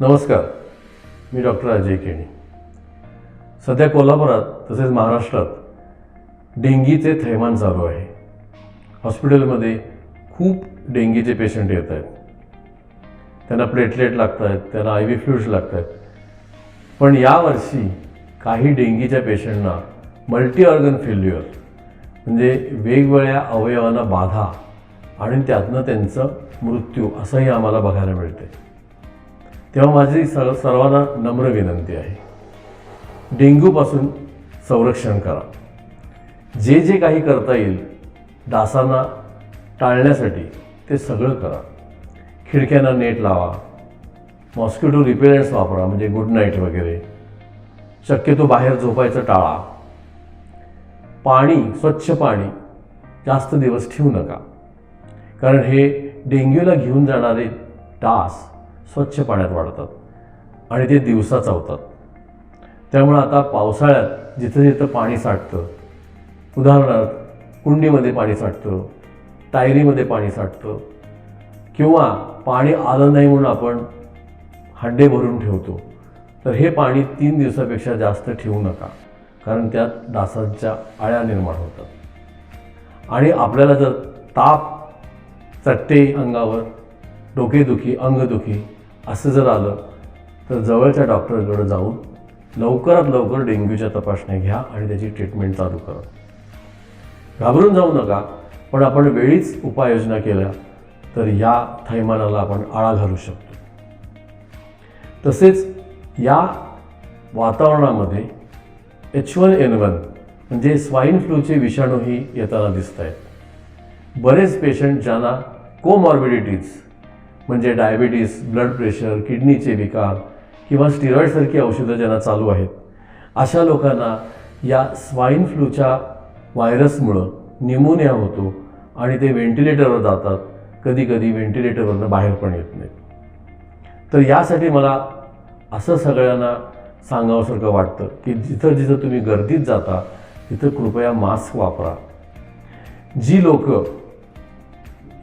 नमस्कार मी डॉक्टर अजय केणी. सध्या कोल्हापुरात तसेच महाराष्ट्रात डेंगीचे थैमान चालू आहे. हॉस्पिटलमध्ये खूप डेंगीचे पेशंट येत आहेत. त्यांना प्लेटलेट लागत आहेत त्यांना आय व्ही फ्लूड्स लागत आहेत. पण यावर्षी काही डेंगीच्या पेशंटना मल्टी ऑर्गन फेल्युअर म्हणजे वेगवेगळ्या अवयवांना बाधा आणि त्यातनं त्यांचं मृत्यू असंही आम्हाला बघायला मिळते तेव्हा माझी सर्व सर्वांना नम्र विनंती आहे. डेंग्यूपासून संरक्षण करा. जे जे काही करता येईल डासांना टाळण्यासाठी ते सगळं करा. खिडक्यांना नेट लावा. मॉस्किटो रिपेलंट्स वापरा म्हणजे गुड नाईट वगैरे. शक्यतो बाहेर झोपायचं टाळा. पाणी स्वच्छ पाणी जास्त दिवस ठेवू नका. कारण हे डेंग्यूला घेऊन जाणारे डास स्वच्छ पाण्यात वाढतात आणि ते दिवसा चावतात. त्यामुळं आता पावसाळ्यात जिथं जिथं पाणी साठतं उदाहरणार्थ कुंडीमध्ये पाणी साठतं टायरीमध्ये पाणी साठतं किंवा पाणी आलं नाही म्हणून आपण हड्डे भरून ठेवतो तर हे पाणी तीन दिवसापेक्षा जास्त ठेवू नका कारण त्यात डासांच्या आळ्या निर्माण होतात. आणि आपल्याला जर ताप चट्टे अंगावर डोकेदुखी अंगदुखी असं जर आलं तर जवळच्या डॉक्टरकडे जाऊन लवकरात लवकर डेंग्यूच्या तपासण्या घ्या आणि त्याची ट्रीटमेंट चालू करा. घाबरून जाऊ नका पण आपण वेळीच उपाययोजना केल्या तर या थैमानाला आपण आळा घालू शकतो. तसेच या वातावरणामध्ये एच वन एन वन म्हणजे स्वाईन फ्लूचे विषाणूही येताना दिसत आहेत बरेच पेशंट ज्यांना कोमॉर्बिडिटीज म्हणजे डायबिटीस ब्लड प्रेशर किडनीचे विकार किंवा स्टिरॉईडसारखी औषधं ज्यांना चालू आहेत अशा लोकांना या स्वाईन फ्लूच्या व्हायरसमुळं निमोनिया होतो आणि ते व्हेंटिलेटरवर जातात. कधी कधी व्हेंटिलेटरवरनं बाहेर पण येत नाहीत. तर यासाठी मला असं सगळ्यांना सांगावंसारखं वाटतं की जिथं जिथं तुम्ही गर्दीत जाता तिथं कृपया मास्क वापरा. जी लोक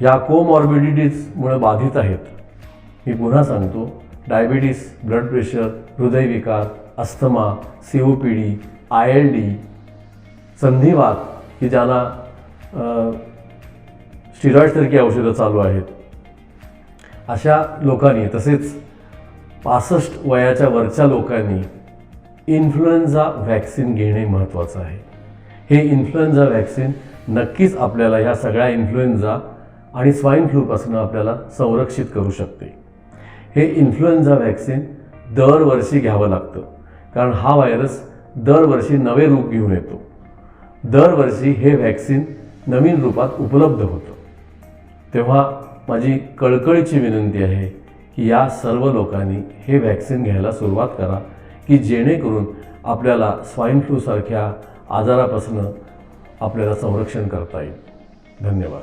या कोमॉर्बिडिटीजमुळे बाधित आहेत. मी पुन्हा सांगतो डायबिटीस ब्लड प्रेशर हृदयविकार asthma C O P D I L D संधिवात की ज्यांना स्टिरॉईडसारखी औषधं चालू आहेत. अशा लोकांनी तसेच पासष्ट वयाच्या वरच्या लोकांनी इन्फ्लुएन्झा व्हॅक्सिन घेणे महत्त्वाचं आहे. हे इन्फ्लुएन्झा व्हॅक्सिन नक्कीच आपल्याला ह्या सगळ्या इन्फ्लुएन्झा आणि स्वाईन फ्लूपासून आपल्याला संरक्षित करू शकते. हे इन्फ्लुएन्झा व्हॅक्सिन दरवर्षी घ्यावं लागतं कारण हा व्हायरस दरवर्षी नवे रूप घेऊन येतो. दरवर्षी हे व्हॅक्सिन नवीन रूपात उपलब्ध होतं. तेव्हा माझी कळकळीची विनंती आहे की या सर्व लोकांनी हे व्हॅक्सिन घ्यायला सुरुवात करा की जेणेकरून आपल्याला स्वाईन फ्लूसारख्या आजारापासून आपल्याला संरक्षण करता येईल. धन्यवाद.